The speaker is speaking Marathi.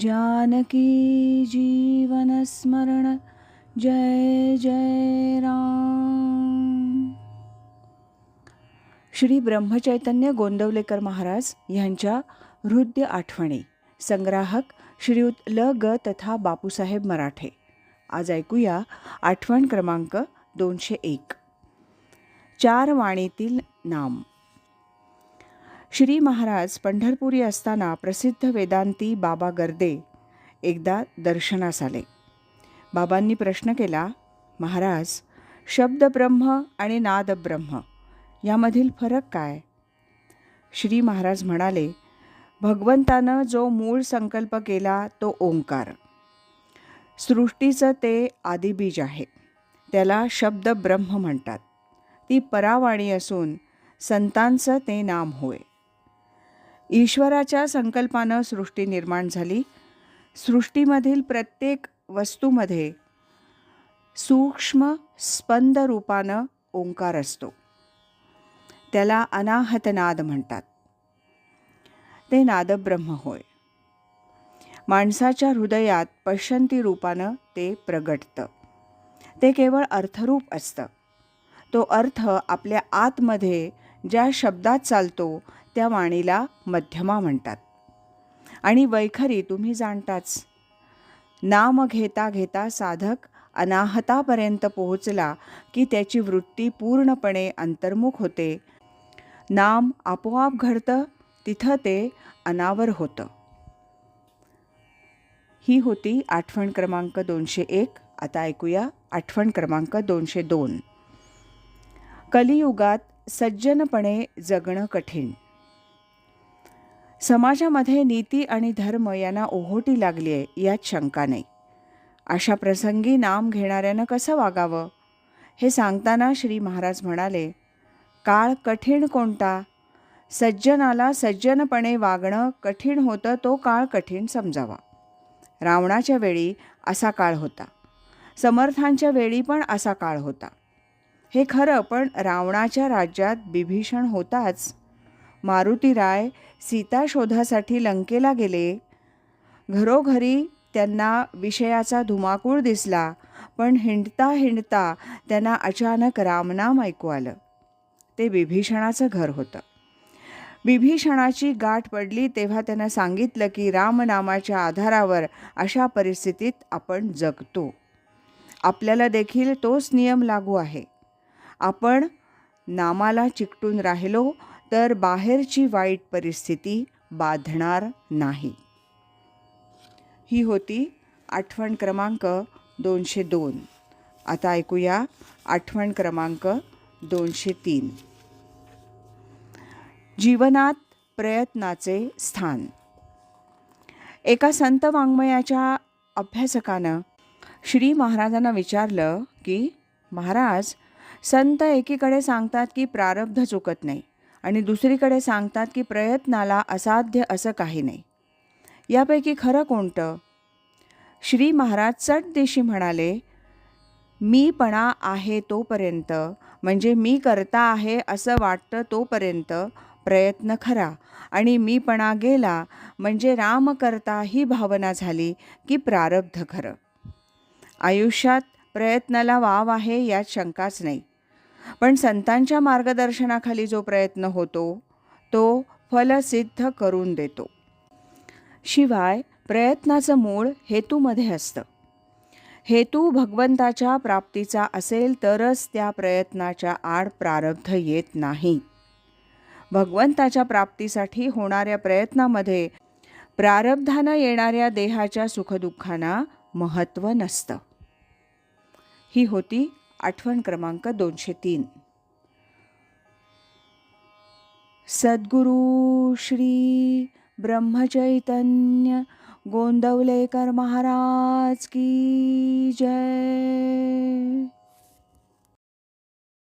जानकी जीवनस्मरण जय जय राम। श्री ब्रह्मचैतन्य गोंदवलेकर महाराज यांच्या हृदय आठवणी संग्राहक श्रीयुत ल ग तथा बापूसाहेब मराठे. आज ऐकूया आठवण क्रमांक दोनशे एक. चार वाणीतील नाम. श्री महाराज पंढरपुरी असताना प्रसिद्ध वेदांती बाबा गर्दे एकदा दर्शनास आले. बाबांनी प्रश्न केला महाराज शब्द ब्रह्म आणि नाद ब्रह्म यामधील फरक काय? श्री महाराज म्हणाले भगवंतानं जो मूळ संकल्प केला तो ओंकार. सृष्टीचं ते आदिबीज आहे. त्याला शब्द ब्रह्म म्हणतात. ती परावाणी असून संतांचं ते नाम होय. ईश्वराच्या संकल्पानं सृष्टी निर्माण झाली. सृष्टीमधील प्रत्येक वस्तूमध्ये सूक्ष्म स्पंद रूपानं ओंकार असतो. त्याला अनाहतनाद म्हणतात. ते नादब्रह्म होय. माणसाच्या हृदयात पश्यंती रूपानं ते प्रगटतं. ते केवळ अर्थरूप असतं. तो अर्थ आपल्या आतमध्ये ज्या शब्दात चालतो त्या वाणीला मध्यमा म्हणतात. आणि वैखरी तुम्ही जाणताच. नाम घेता घेता साधक अनाहतापर्यंत पोहोचला की त्याची वृत्ती पूर्णपणे अंतर्मुख होते. नाम आपोआप घडतं तिथं ते अनावर होतं. ही होती आठवण क्रमांक दोनशे एक. आता ऐकूया आठवण क्रमांक दोनशे दोन. कलियुगात सज्जनपणे जगणं कठीण. समाजामध्ये नीती आणि धर्म यांना ओहोटी लागली आहे यात शंका नाही. अशा प्रसंगी नाम घेणाऱ्यानं कसं वागावं? हे सांगताना श्री महाराज म्हणाले काळ कठीण कोणता? सज्जनाला सज्जनपणे वागणं कठीण होतं तो काळ कठीण समजावा. रावणाच्या वेळी असा काळ होता. समर्थांच्या वेळी पण असा काळ होता. हे खरं पण रावणाच्या राज्यात बिभीषण होताच. मारुतीराय सीता शोधासाठी लंकेला गेले. घरोघरी त्यांना विषयाचा धुमाकूळ दिसला पण हिंडता हिंडता त्यांना अचानक रामनाम ऐकू आलं. ते विभीषणाचं घर होतं. विभीषणाची गाठ पडली तेव्हा त्यानं सांगितलं की रामनामाच्या आधारावर अशा परिस्थितीत आपण जगतो. आपल्याला देखील तोच नियम लागू आहे. आपण नामाला चिकटून राहिलो तर बाहेरची वाईट परिस्थिती बाधणार नाही. ही होती आठवण क्रमांक दोनशे दोन. आता ऐकूया आठवण क्रमांक दोनशे तीन. जीवनात प्रयत्नाचे स्थान. एका संत वाङ्मयाच्या अभ्यासकानं श्री महाराजांना विचारलं की महाराज संत एकीकडे सांगतात की प्रारब्ध चुकत नाही. आणि दुसरीकडे सांगतात की प्रयत्नाला असाध्य असं काही नाही. यापैकी खरं कोणतं? श्री महाराज सटदेशी म्हणाले मीपणा आहे तोपर्यंत म्हणजे मी करता आहे असं वाटतं तोपर्यंत प्रयत्न खरा. आणि मीपणा गेला म्हणजे राम करता ही भावना झाली की प्रारब्ध खरं. आयुष्यात प्रयत्नाला वाव आहे यात शंकाच नाही. पण संतांच्या मार्गदर्शनाखाली जो प्रयत्न होतो तो फलसिद्ध करून देतो. शिवाय प्रयत्नाचं मूळ हेतूमध्ये असतं. हेतू भगवंताच्या प्राप्तीचा असेल तरच त्या प्रयत्नाच्या आड प्रारब्ध येत नाही. भगवंताच्या प्राप्तीसाठी होणाऱ्या प्रयत्नामध्ये प्रारब्धानं येणाऱ्या देहाच्या सुखदुःखांना महत्त्व नसतं. ही होती आठवण क्रमांक दोनशे तीन. सद्गुरु श्री ब्रह्मचैतन्य गोंदवलेकर महाराज की जय.